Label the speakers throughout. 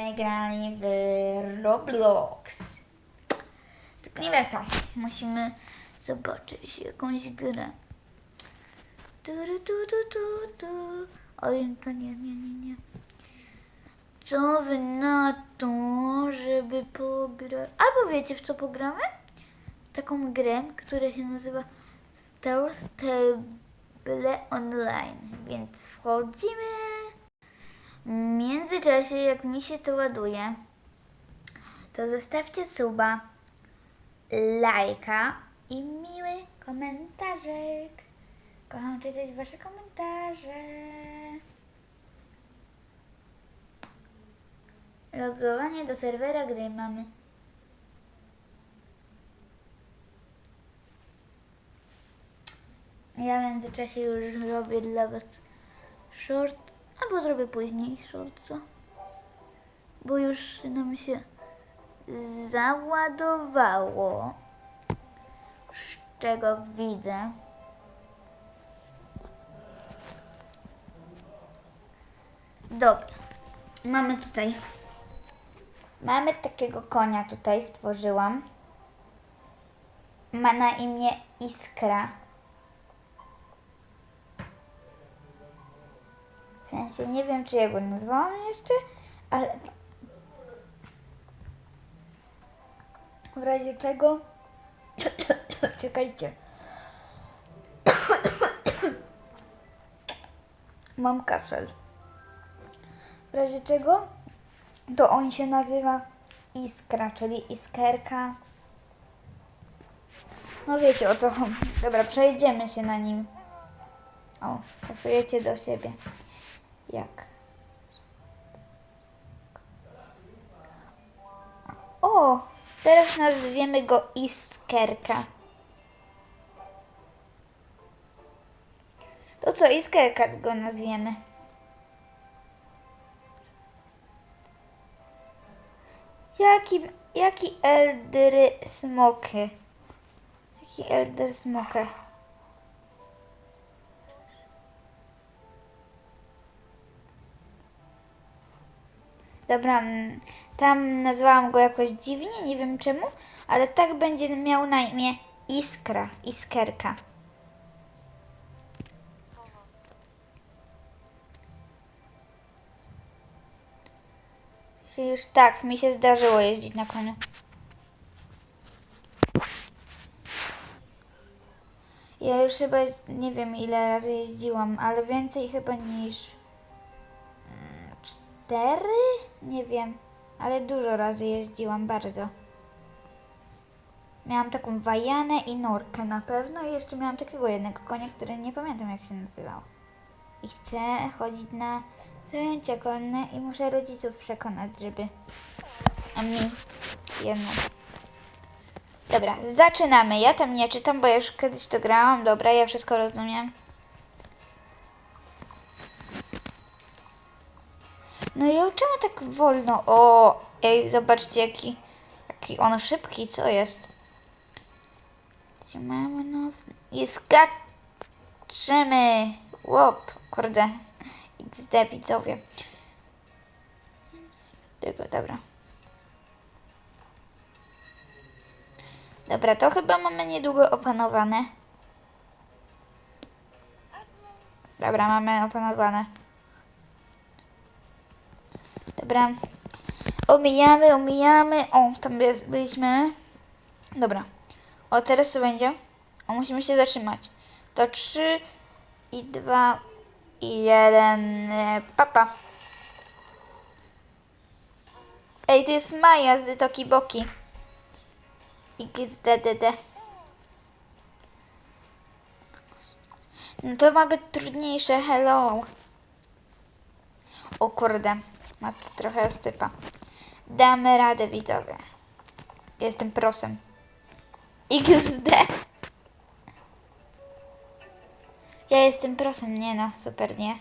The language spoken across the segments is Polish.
Speaker 1: My grali w Roblox. Tylko nie wiem to. Musimy zobaczyć jakąś grę. Tu, tu, tu, tu, tu. Oj, to nie, nie, nie, nie. Co wy na to, żeby pograć? Albo wiecie w co pogramy? Taką grę, która się nazywa Star Stable Online. Więc wchodzimy. Międzyczasie, jak mi się to ładuje, to zostawcie suba, lajka i miły komentarzek. Kocham czytać wasze komentarze. Logowanie do serwera gry mamy. Ja w międzyczasie już robię dla was short, albo zrobię później short, co? Bo już nam się załadowało, z czego widzę. Dobra, mamy tutaj, mamy takiego konia tutaj stworzyłam. Ma na imię Iskra. Sensie nie wiem, czy ja go nazwałam jeszcze, ale w razie czego czekajcie. Mam kaszel. W razie czego to on się nazywa Iskra, czyli Iskerka. No wiecie o co. Dobra, przejdziemy się na nim. O, pasujecie do siebie. Jak? O! Teraz nazwiemy go Iskerka. To co, Iskerka go nazwiemy. Jaki, jaki Elder Smoky? Jaki Elder Smoker? Dobra, mm, tam nazwałam go jakoś dziwnie, nie wiem czemu, ale tak będzie miał na imię Iskra, Iskerka. Już tak, mi się zdarzyło jeździć na koniu. Ja już chyba nie wiem ile razy jeździłam, ale więcej chyba niż mm, cztery? Nie wiem, ale dużo razy jeździłam, bardzo. Miałam taką wajanę i norkę na pewno i jeszcze miałam takiego jednego konia, który nie pamiętam jak się nazywał. I chcę chodzić na zajęcia konne i muszę rodziców przekonać, żeby a mi jedno. Dobra, zaczynamy. Ja tam nie czytam, bo już kiedyś to grałam. Dobra, ja wszystko rozumiem. No i czemu tak wolno? O, ej, zobaczcie jaki, jaki on szybki, co jest? Gdzie mamy no... I skaczymy! Łop, kurde. XD widzowie. Tylko, dobra. Dobra, to chyba mamy niedługo opanowane. Dobra, mamy opanowane. Dobra. Omijamy, omijamy. O, tam byliśmy. Dobra. O, teraz co będzie? O, musimy się zatrzymać. To 3 i 2 i 1. Papa. Ej, to jest Maja z Toki Boki. XDDD. No to ma być trudniejsze, hello. O kurde, ma to trochę stypa. Damy radę, widzowie. Jestem prosem. XD. Ja jestem prosem, nie no, super, nie?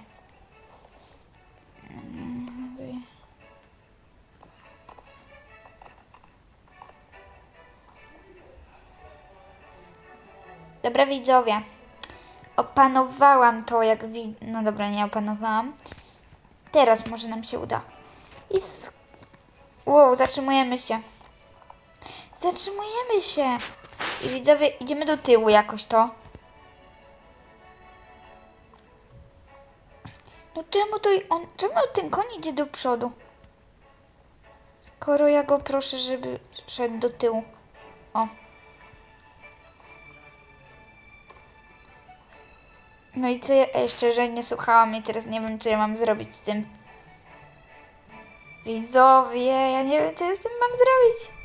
Speaker 1: Dobra widzowie, opanowałam to jak wi... No dobra, nie opanowałam. Teraz może nam się uda. I Wow, zatrzymujemy się. Zatrzymujemy się. I widzowie, idziemy do tyłu jakoś to. No czemu to on, czemu ten koń idzie do przodu? Skoro ja go proszę, żeby szedł do tyłu. O. No i co ja ej, szczerze nie słuchałam i teraz nie wiem, co ja mam zrobić z tym. Widzowie, ja nie wiem, co ja z tym mam zrobić.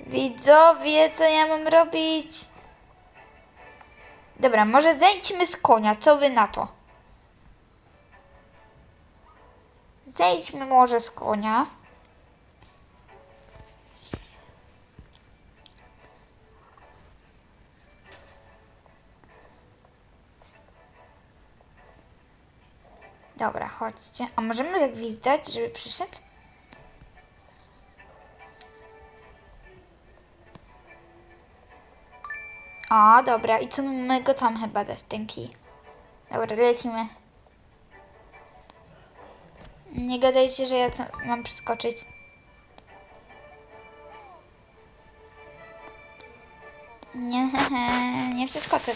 Speaker 1: Widzowie, co ja mam robić? Dobra, może zejdźmy z konia, co wy na to? Zejdźmy może z konia. Dobra, chodźcie. A możemy zagwizdać, żeby przyszedł? O, dobra. I co mamy go tam chyba dać, ten kij. Dobra, lecimy. Nie gadajcie, że ja mam przeskoczyć. Nie, nie przeskoczę.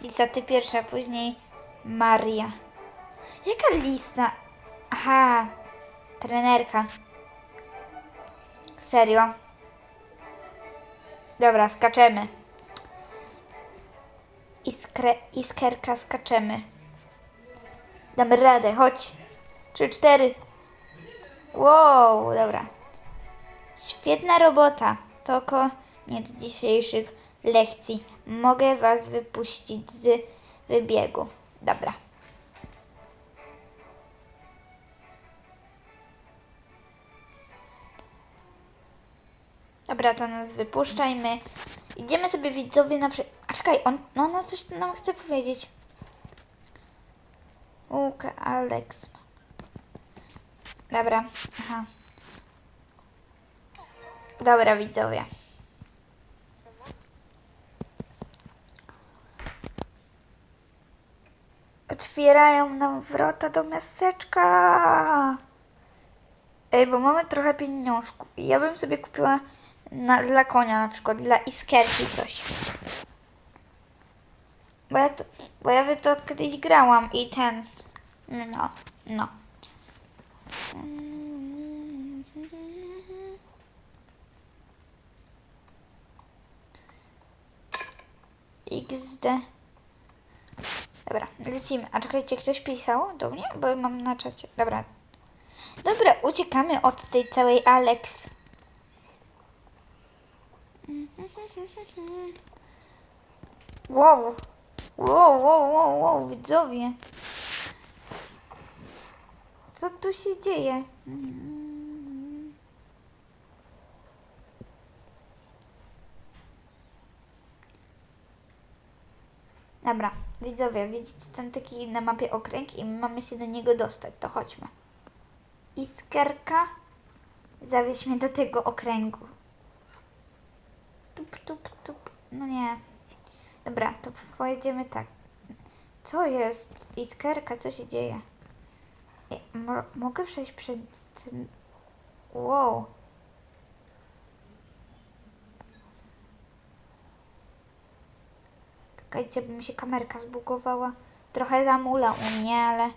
Speaker 1: Lisa, ty pierwsza, później Maria. Jaka Lisa? Aha, trenerka. Serio? Dobra, skaczemy. Iskre, iskerka, skaczemy. Damy radę, chodź. Trzy, cztery. Wow, dobra. Świetna robota. To koniec dzisiejszych lekcji. Mogę was wypuścić z wybiegu. Dobra. Dobra, to nas wypuszczajmy. Idziemy sobie widzowie na prze... A czekaj, on, no ona coś nam chce powiedzieć. Łuka, Alex. Dobra, aha. Dobra, widzowie. Otwierają nam wrota do miasteczka. Ej, bo mamy trochę pieniążków. Ja bym sobie kupiła na, dla konia na przykład, dla iskerki coś. Bo ja, to, bo ja to kiedyś grałam i ten... No, no. XD. Dobra, lecimy. A czekajcie, ktoś pisał do mnie? Bo mam na czacie. Dobra. Dobra, uciekamy od tej całej Alex. Wow. Wow, wow, wow, wow, widzowie. Co tu się dzieje? Dobra, widzowie, widzicie ten taki na mapie okręg i my mamy się do niego dostać, to chodźmy. Iskerka, zawieź mnie do tego okręgu. Tup, tup, tup. No nie. Dobra, to pojedziemy tak. Co jest? Iskerka, co się dzieje? Ej, mo- mogę przejść przed ten... Wow. Czekajcie, by mi się kamerka zbugowała. Trochę zamula u mnie, ale...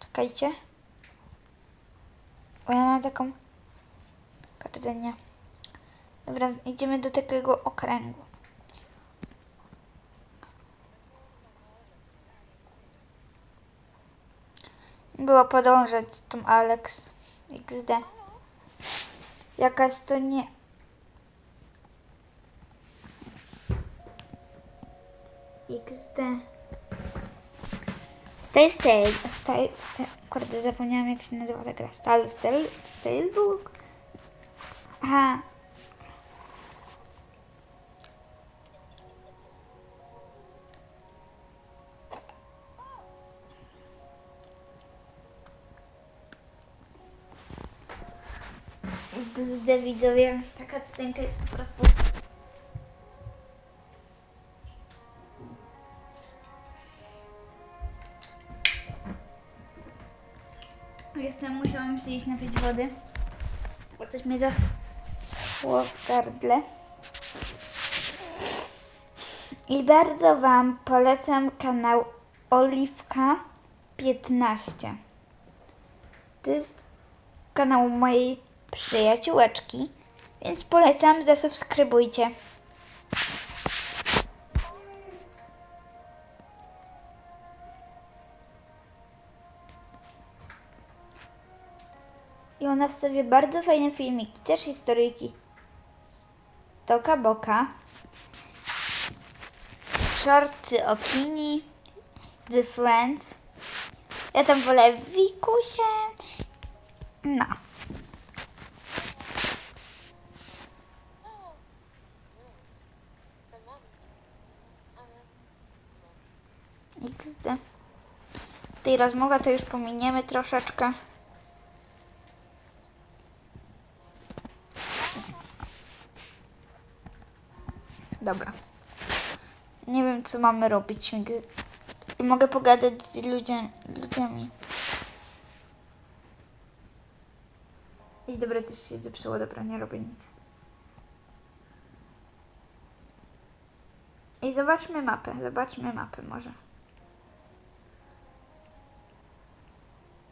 Speaker 1: Czekajcie. Bo ja mam taką... Nie. Dobra, idziemy do takiego okręgu. Było podążać z tą Alex XD. Jakaś to nie... XD. Stay Stay. Stay, stay. Kurde, zapomniałam jak się nazywa ta gra. Stay Stay. Staybook? Aha. Gdy widzowie, taka scenka jest po prostu... Jestem musiałam muszę iść napić wody, bo coś mnie zaschło w gardle. I bardzo Wam polecam kanał Oliwka 15. To jest kanał mojej przyjaciółeczki, więc polecam, zasubskrybujcie. I ona wstawia bardzo fajne filmiki, też historyjki. Toka Boka. Shorty o Kini. The Friends. Ja tam wolę Wikusie. No. XD. Tej rozmowa to już pominiemy troszeczkę. Dobra. Nie wiem, co mamy robić. Mogę pogadać z ludziami. I dobra, coś się zepsuło. Dobra, nie robię nic. I zobaczmy mapę. Zobaczmy mapę może.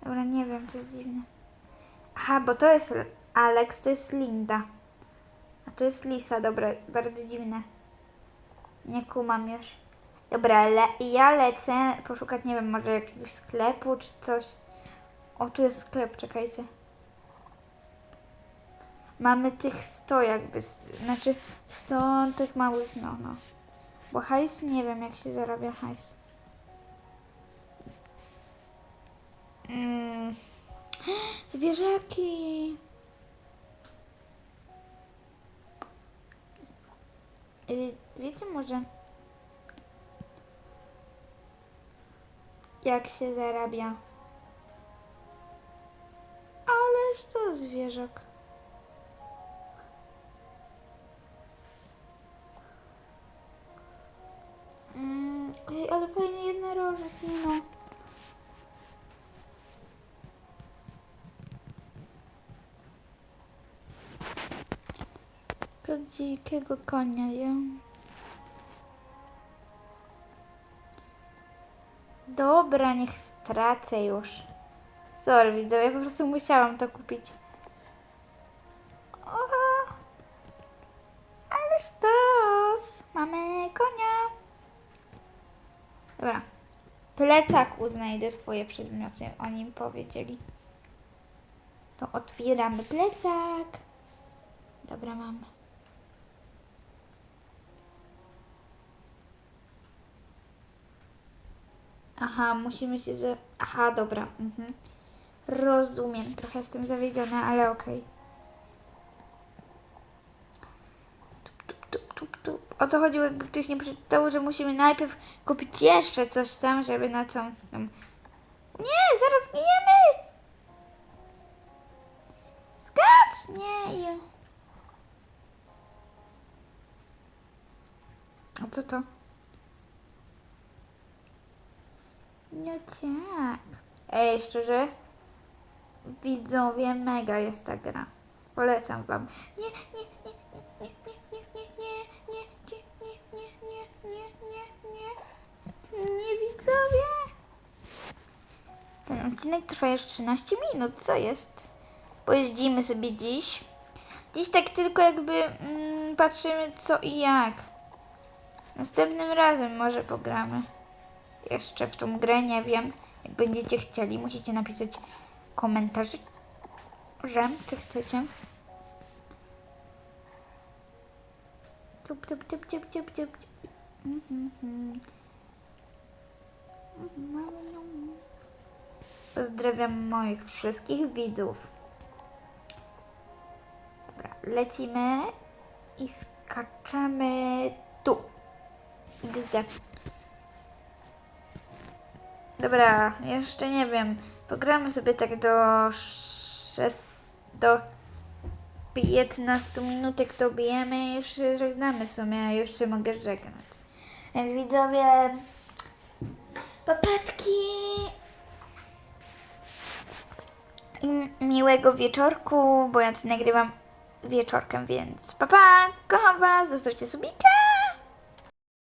Speaker 1: Dobra, nie wiem, jest dziwne. Aha, bo to jest Alex, to jest Linda. A to jest Lisa, dobra, bardzo dziwne. Nie kumam już. Dobra, le ja lecę poszukać, nie wiem, może jakiegoś sklepu czy coś. O, tu jest sklep, czekajcie. Mamy tych 100 jakby, znaczy 100 tych małych, no, no. Bo hajs, nie wiem jak się zarabia hajs. Mm. Zwierzaki. Wie- Wiecie może jak się zarabia? Ależ to zwierzak. Mm, ale fajnie jednorożec, no. Takiego dzikiego konia, ja. Dobra, niech stracę już. Sorry, widzowie, po prostu musiałam to kupić. Oho! Ale sztos! Mamy konia! Dobra. Plecaku znajdę swoje przedmioty, oni mi powiedzieli. To otwieramy plecak. Dobra, mam. Aha, musimy się za... Aha, dobra. Mhm. Rozumiem. Trochę jestem zawiedziona, ale okej. Tup. O to chodziło, jakby ktoś nie przeczytał, że musimy najpierw kupić jeszcze coś tam, żeby na co... Nie, zaraz giniemy! Skacz! Nie. A co to? No tak. Ej, szczerze? Widzowie, mega jest ta gra. Polecam wam. Nie, nie, nie, nie, nie, nie, nie, nie, nie, nie, nie, nie, nie, nie, widzowie. Ten odcinek trwa już 13 minut, co jest? Pojeździmy sobie dziś. Dziś tak tylko jakby mm, patrzymy co i jak. Następnym razem może pogramy jeszcze w tą grę, nie wiem. Jak będziecie chcieli, musicie napisać komentarz, że czy chcecie. Tup. Mhm, mhm. Pozdrawiam moich wszystkich widzów. Dobra, lecimy i skaczemy tu. Gdzie? Dobra, jeszcze nie wiem. Pogramy sobie tak do 6, do 15 minutek dobijemy i już się żegnamy w sumie, a już się mogę żegnać. Więc widzowie, papatki! i miłego wieczorku, bo ja to nagrywam wieczorkiem, więc pa pa, kocham was, zostawcie subika.